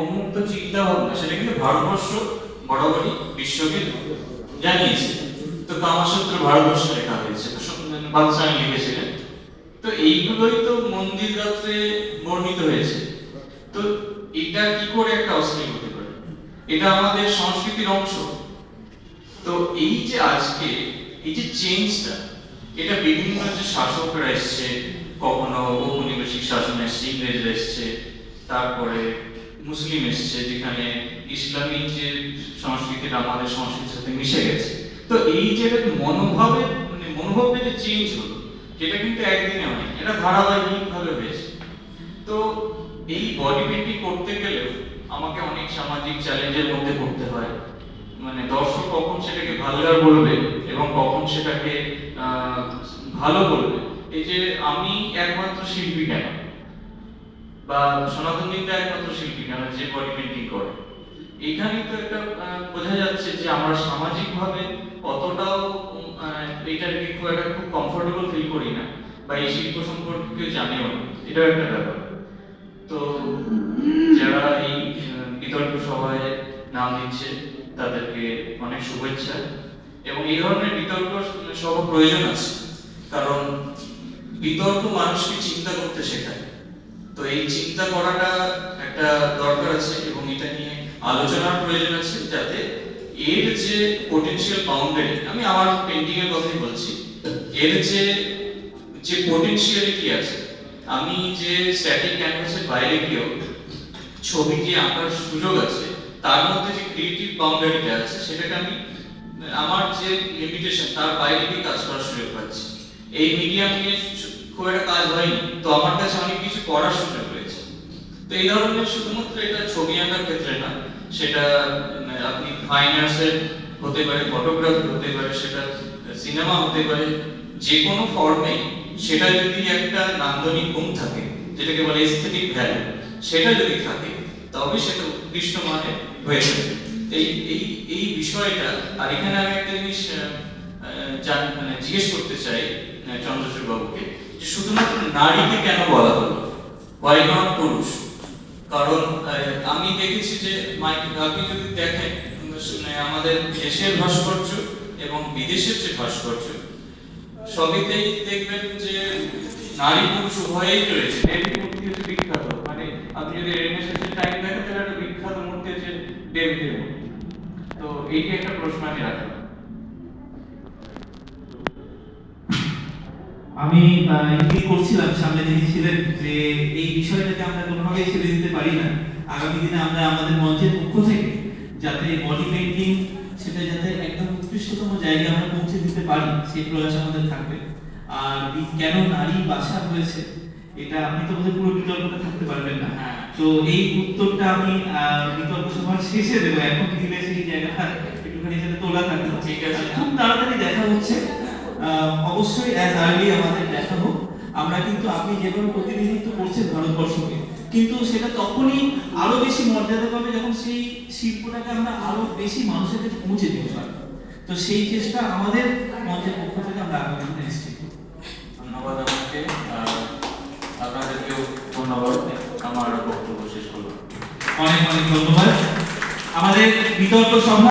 উন্মুক্ত চিন্তা ভাবনা সেটা কিন্তু ভারতবর্ষ বরাবরই বিশ্বকে জানিয়েছে। তো কামাসূত্র ভারতবর্ষে লেখা হয়েছে। বাদশাহ লিখেছিলেন। তো এইগুলোই তো মন্দির রাত্রে বর্ণিত হয়েছে। তো এটা কি করে একটা অশ্লীল হতে পারে? এটা আমাদের সংস্কৃতির অংশ। তো এই যে আজকে, এই যে চেঞ্জটা এটা বিভিন্ন যে শাসকরা এসছে, কখনো ঔপনিবেশিক শাসন এসছে, ইংরেজরা এসছে, তারপরে মুসলিম এসছে, যেখানে ইসলামী যে সংস্কৃতিটা, আমাদের সংস্কৃতির সাথে মিশে গেছে। তো এই যে মনোভাবের মানে মনোভাবের যে চেঞ্জ হলো যেটা কিন্তু একদিনে হয়, এটা ধারাবাহিক ভাবে হয়েছে। তো এই বডি পেন্টিং করতে গেলেও আমাকে অনেক সামাজিক চ্যালেঞ্জের মধ্যে পড়তে হয়। মানে দর্শক কখন সেটাকে ভালগার বলবে এবং কখন সেটাকে ভালো বলবে। এই যে আমি একমাত্র শিল্পী কেন? বা সনাতন বিদ্যা একমাত্র শিল্পী কেন যে বডি পেন্টিং করে। এইখানে তো একটা বোঝা যাচ্ছে যে আমরা সামাজিক ভাবে অতটাও এটাকে খুব একটা খুব কমফোর্টেবল ফিল করি না, বা এই শিল্প সম্পর্কে কেউ জানেও না। এটাও একটা ব্যাপার। তো যারা এই বিতর্ক সভায় নাম দিচ্ছে, তাদেরকে অনেক শুভেচ্ছা। এবং এই ধরনের বিতর্ক সভা প্রয়োজন আছে। কারণ বিতর্ক মানুষকে চিন্তা করতে শেখায়। তো এই চিন্তা করাটা একটা দরকার আছে এবং এটা নিয়ে আলোচনার প্রয়োজন আছে যাতে এর যে পোটেনশিয়াল বাউন্ডারি আমি আমার পেন্টিং এর কথাই বলছি, এর যে যে পোটেনশিয়ালিটি আছে, আমি যে স্ট্যাটিক ক্যানভাসের বাইরে গিয়েও ছবিটি আঁকার সুযোগ আছে, তার মধ্যে যে ক্রিয়েটিভ বাউন্ডারিটা আছে, সেটাকে আমি, আমার যে লিমিটেশন তার বাইরে গিয়ে কাজ করার সুযোগ পাচ্ছি। এই মিডিয়াম নিয়ে সু- খুব একটা কাজ হয়নি। তো আমার কাছে অনেক কিছু করার সুযোগ রয়েছে। তো এই ধরনের শুধুমাত্র এটা ছবি আঁকার ক্ষেত্রে না, সেটা আপনি ফাইন আর্টসের হতে পারে ফটোগ্রাফি হতে পারে, সেটা সিনেমা হতে পারে, যে কোনো ফর্মে সেটা যদি একটা নান্দনিক গুণ থাকে, যেটাকে বলে এস্থেটিক ভ্যালু সেটা যদি থাকে, তবে সেটা উৎকৃষ্ট মানে হয়ে থাকে এই এই এই বিষয়টা, আর এখানে আমি একটা জিনিস মানে জিজ্ঞেস করতে চাই চন্দ্রচূড় বাবুকে যে শুধুমাত্র নারীকে কেন বলা হলো? ওয়াই নট পুরুষ? কারণ আমি দেখেছি যে আপনি যদি দেখেন আমাদের দেশের ভাস্কর্য এবং বিদেশের যে ভাস্কর্য, সবইতেই দেখবেন যে নারী পুরুষ উভয়েই রয়েছে। ডেভিড মূর্তি হচ্ছে বিখ্যাত। মানে আপনি যদি রেনেসাঁসের টাইম দেখেন, তাহলে একটা বিখ্যাত মূর্তি হচ্ছে ডেভিডের মূর্তি। তো এইটি একটা প্রশ্ন আমি রাখলাম। আমি ইঙ্গিত করছিলাম সামনে যিনি ছিলেন যে এই বিষয়টাকে আমরা কোনোভাবেই ছেড়ে দিতে পারি না। আগামী দিনে আমরা আমাদের মঞ্চের পক্ষ থেকে যাতে বডি পেইন্টিং সেটা যাতে একদম উৎকৃষ্টতম জায়গায় আমরা পৌঁছে দিতে পারি সেই প্রয়াস আমাদের থাকবে। আর কেন নারী বাসা হয়েছে এটা আপনি তো বোধহয় পুরো বিতর্কটা থাকতে পারবেন না। হ্যাঁ। তো এই উত্তরটা আমি বিতর্ক সভার শেষে দেবো এখন দিলে সেই জায়গাটা একটুখানি যাতে তোলা থাকবে ঠিক আছে। খুব তাড়াতাড়ি দেখা হচ্ছে। অবশ্যই অ্যাজ আর্লি আমাদের দেখা হোক আমরা কিন্তু আপনি যেভাবে প্রতিনিধিত্ব করছেন ভারতবর্ষকে কিন্তু সেটা তখনই আরও বেশি মর্যাদা পাবে যখন সেই শিল্পটাকে আমরা আরও বেশি মানুষের কাছে পৌঁছে দিতে পারব। তো সেই চেষ্টা আমাদের মঞ্চের পক্ষ থেকে আমরা আগামী দিনে নিশ্চিত ধন্যবাদ আপনাকে আপনাদেরকেও ধন্যবাদ। আমার বক্তব্য শেষ করলাম। অনেক অনেক ধন্যবাদ। আমাদের বিতর্ক সভা